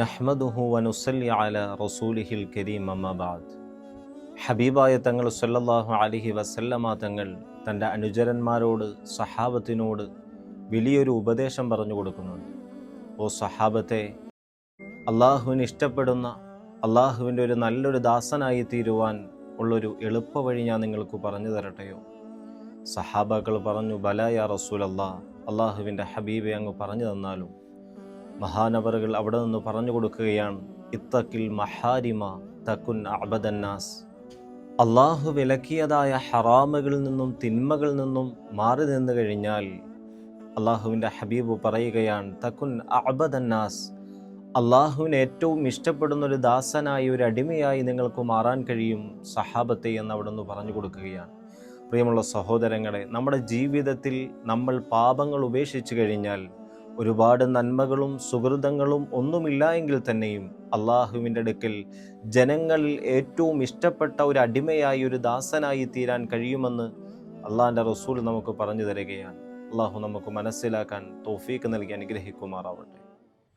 നഹ്മദുഹു റസൂലിഹിൽ ഹബീബായ തങ്ങൾ സല്ലല്ലാഹു അലിഹി വസല്ലമ തങ്ങൾ തന്റെ അനുചരന്മാരോട് സഹാബത്തിനോട് വലിയൊരു ഉപദേശം പറഞ്ഞു കൊടുക്കുന്നുണ്ട്. ഓ സഹാബത്തെ അള്ളാഹുവിന് ഇഷ്ടപ്പെടുന്ന അള്ളാഹുവിന്റെ ഒരു നല്ലൊരു ദാസനായി തീരുവാൻ ഉള്ളൊരു എളുപ്പ വഴി ഞാൻ നിങ്ങൾക്ക് പറഞ്ഞു തരട്ടെയോ? സഹാബാക്കൾ പറഞ്ഞു ബലായ റസൂൽ അള്ളാഹ് അള്ളാഹുവിന്റെ ഹബീബെ അങ്ങ് പറഞ്ഞു തന്നാലും മഹാനവറുകൾ അവിടെ നിന്ന് പറഞ്ഞു കൊടുക്കുകയാണ്. ഇത്തക്കിൽ മഹാരിമ തക്കുൻ അബദന്നാസ് അള്ളാഹു വിലക്കിയതായ ഹറാമുകളിൽ നിന്നും തിന്മകളിൽ നിന്നും മാറി നിന്ന് കഴിഞ്ഞാൽ അള്ളാഹുവിന്റെ ഹബീബ് പറയുകയാണ് തക്കുൻ അബദന്നാസ് അള്ളാഹുവിന് ഏറ്റവും ഇഷ്ടപ്പെടുന്ന ഒരു ദാസനായി ഒരു അടിമയായി നിങ്ങൾക്ക് മാറാൻ കഴിയും സഹാബത്തെ എന്ന് അവിടെ നിന്ന് പറഞ്ഞു കൊടുക്കുകയാണ്. പ്രിയമുള്ള സഹോദരങ്ങളെ നമ്മുടെ ജീവിതത്തിൽ നമ്മൾ പാപങ്ങൾ ഉപേക്ഷിച്ചു കഴിഞ്ഞാൽ ഒരുപാട് നന്മകളും സുഹൃതങ്ങളും ഒന്നുമില്ല എങ്കിൽ തന്നെയും അള്ളാഹുവിന്റെ അടുക്കൽ ജനങ്ങളിൽ ഏറ്റവും ഇഷ്ടപ്പെട്ട ഒരു അടിമയായി ഒരു ദാസനായി തീരാൻ കഴിയുമെന്ന് അള്ളാഹിന്റെ റസൂൽ നമുക്ക് പറഞ്ഞു തരികയാണ്. അള്ളാഹു നമുക്ക് മനസ്സിലാക്കാൻ തോഫീക്ക് നൽകി അനുഗ്രഹിക്കുമാറാവട്ടെ.